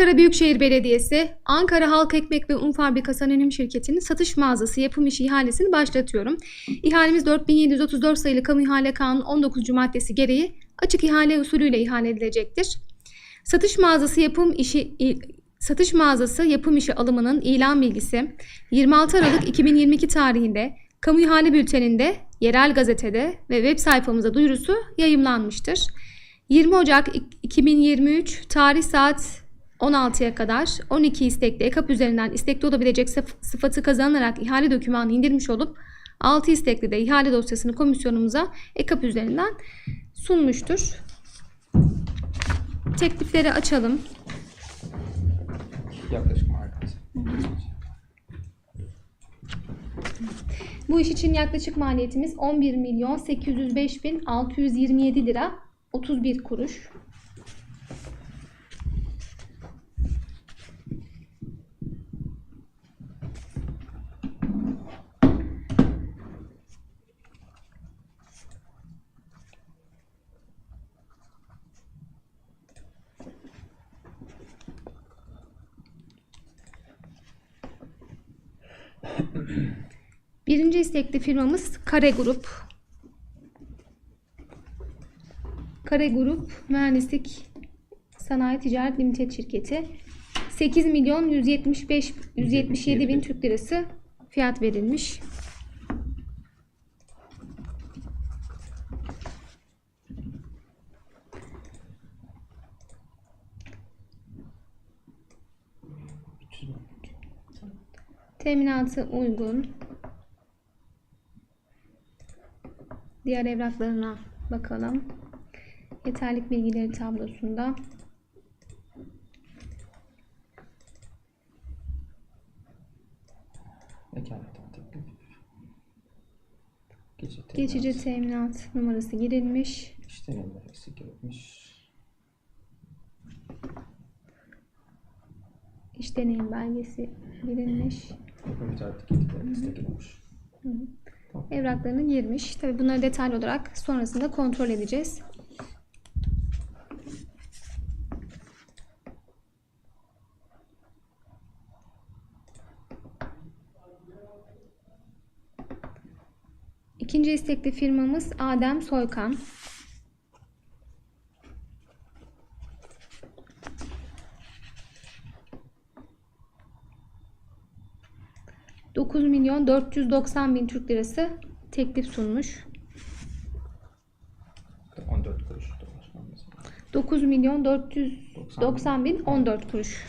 Ankara Büyükşehir Belediyesi, Ankara Halk Ekmek ve Un Fabrikası Anonim Şirketi'nin satış mağazası yapım işi ihalesini başlatıyorum. İhalemiz 4734 sayılı Kamu İhale Kanunu 19. maddesi gereği açık ihale usulüyle ihale edilecektir. Satış mağazası yapım işi satış mağazası yapım işi alımının ilan bilgisi 26 Aralık 2022 tarihinde Kamu İhale Bülteni'nde, yerel gazetede ve web sayfamıza duyurusu yayımlanmıştır. 20 Ocak 2023 tarih saat 16'ya kadar 12 istekli EKAP üzerinden istekli olabilecek sıf- sıfatı kazanılarak ihale dokümanını indirmiş olup 6 istekli de ihale dosyasını komisyonumuza EKAP üzerinden sunmuştur. Teklifleri açalım. Yaklaşık. Bu iş için yaklaşık maliyetimiz 11 milyon 805 bin 627 lira 31 kuruş. Birinci istekli firmamız Kare Grup. Kare Grup Mühendislik Sanayi Ticaret Limited şirketi. 8 milyon 175 177 bin Türk lirası fiyat verilmiş. Teminatı uygun. Diğer evraklarına bakalım. Yeterlik bilgileri tablosunda. Vekaletten teklif. Geçici teminat. Geçici teminat numarası girilmiş. İşten emresi girilmiş. İş deneyim belgesi girilmiş. İcraatı getirdiler. destek edilmiş. Evraklarını girmiş. Tabi bunları detaylı olarak sonrasında kontrol edeceğiz. İkinci istekli firmamız Adem Soykan. ...9 milyon 490 bin Türk lirası teklif sunmuş. 14 kuruş dolar. Anlasın. 9 milyon 490 bin 14 kuruş.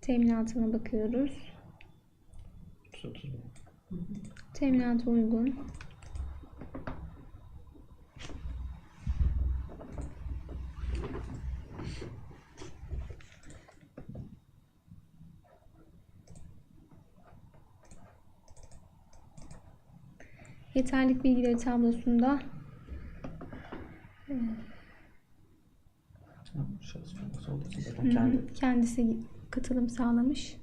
Teminatına bakıyoruz. 30 bin. Teminat uygun. Yeterlik bilgileri tablosunda kendisi katılım sağlamış.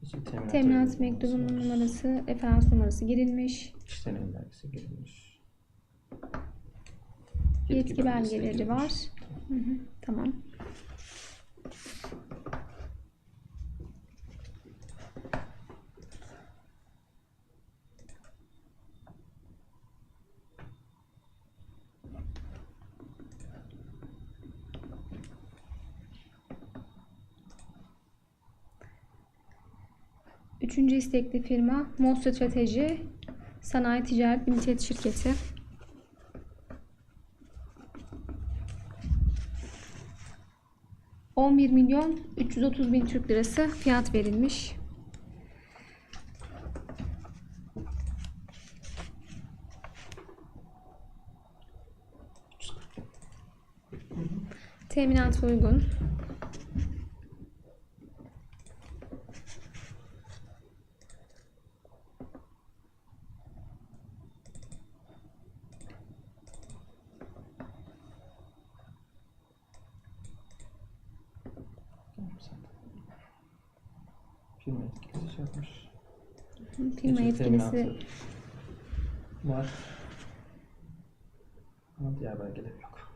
geçici teminat, Teminat mektubunun numarası, referans numarası girilmiş. İşten emresi girilmiş. Yetki belgesi belgeleri girilmiş. var. Hı hı, tamam. Üçüncü istekli firma Mod Strateji Sanayi Ticaret Limited şirketi. ...11 milyon 330 bin Türk lirası fiyat verilmiş. Teminat uygun. Firma yetkilisi şey yapmış. Teminatı var. Ama diğer belgeler yok.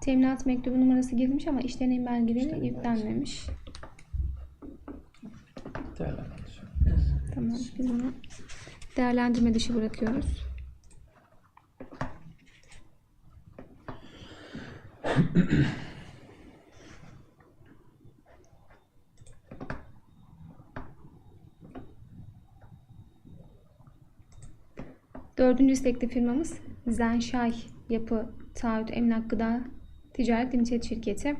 Teminat mektubu numarası girilmiş ama işleneğin belgeleri İşleneğin yüklenmemiş. Değerlendir. Tamam. Biz bunu değerlendirme dışı bırakıyoruz. Dördüncü istekli firmamız Zenşay Yapı Taahhüt Emlak Gıda Ticaret Limited Şirketi.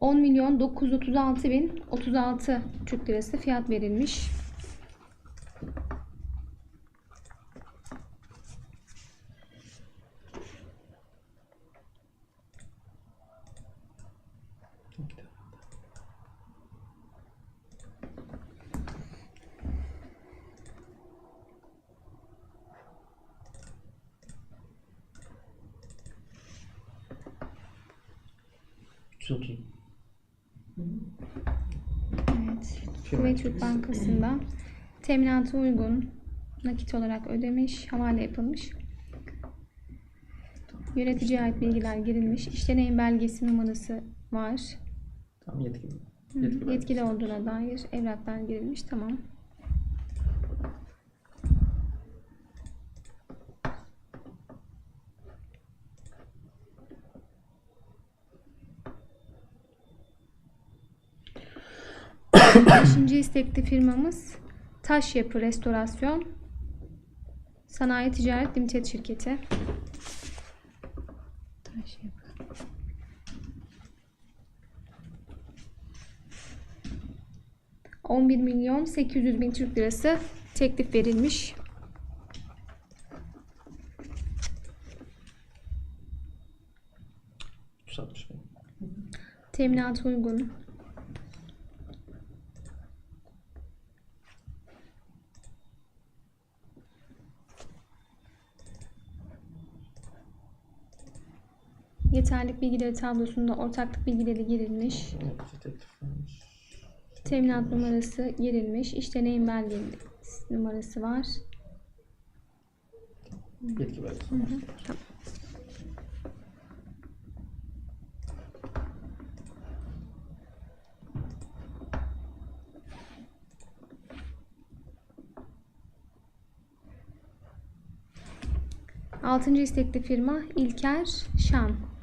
On milyon 936 bin 36 Türk lirası fiyat verilmiş. Yüz otuz. Evet. Kuveyt Türk Bankası'ndan teminatı uygun nakit olarak ödemiş, havale yapılmış. Yöneticiye ait bilgiler girilmiş. İşleneğin belgesi numarası var. Tamam yetkili. Hı, Yetkili. Yetkili olduğuna dair evraklar girilmiş. Tamam. Beşinci istekli firmamız Taş Yapı Restorasyon Sanayi Ticaret Limited Şirketi. Taş Yapı. ...11 milyon 800 bin Türk lirası teklif verilmiş. Teminat uygun. Yeterlik bilgileri tablosunda ortaklık bilgileri girilmiş. Teminat numarası girilmiş. İş deneyim belgesi numarası var. Bilgi belgesi. Tamam. Altıncı istekli firma İlker Şam.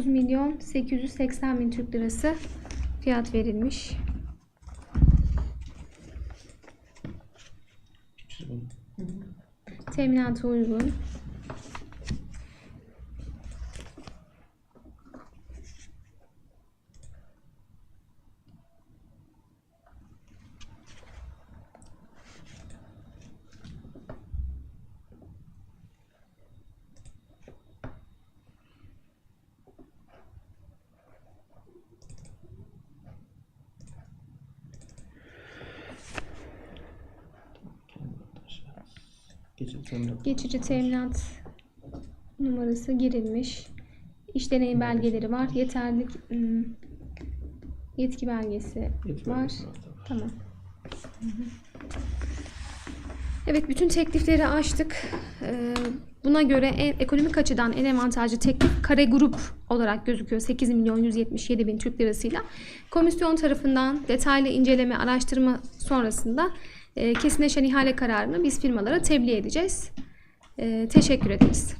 9 milyon 880 bin Türk lirası fiyat verilmiş. Teminatı uygun. Geçici teminat. Geçici teminat numarası girilmiş. İşleneğin belgeleri var. Yeterlik ım, yetki belgesi Yetki var. belgesi var. tabii. Tamam. Evet bütün teklifleri açtık. Ee, Buna göre en, ekonomik açıdan en avantajlı teklif kare grup olarak gözüküyor. 8 milyon 177 bin Türk lirasıyla. Komisyon tarafından detaylı inceleme, araştırma sonrasında kesinleşen ihale kararını biz firmalara tebliğ edeceğiz. E, teşekkür ederiz.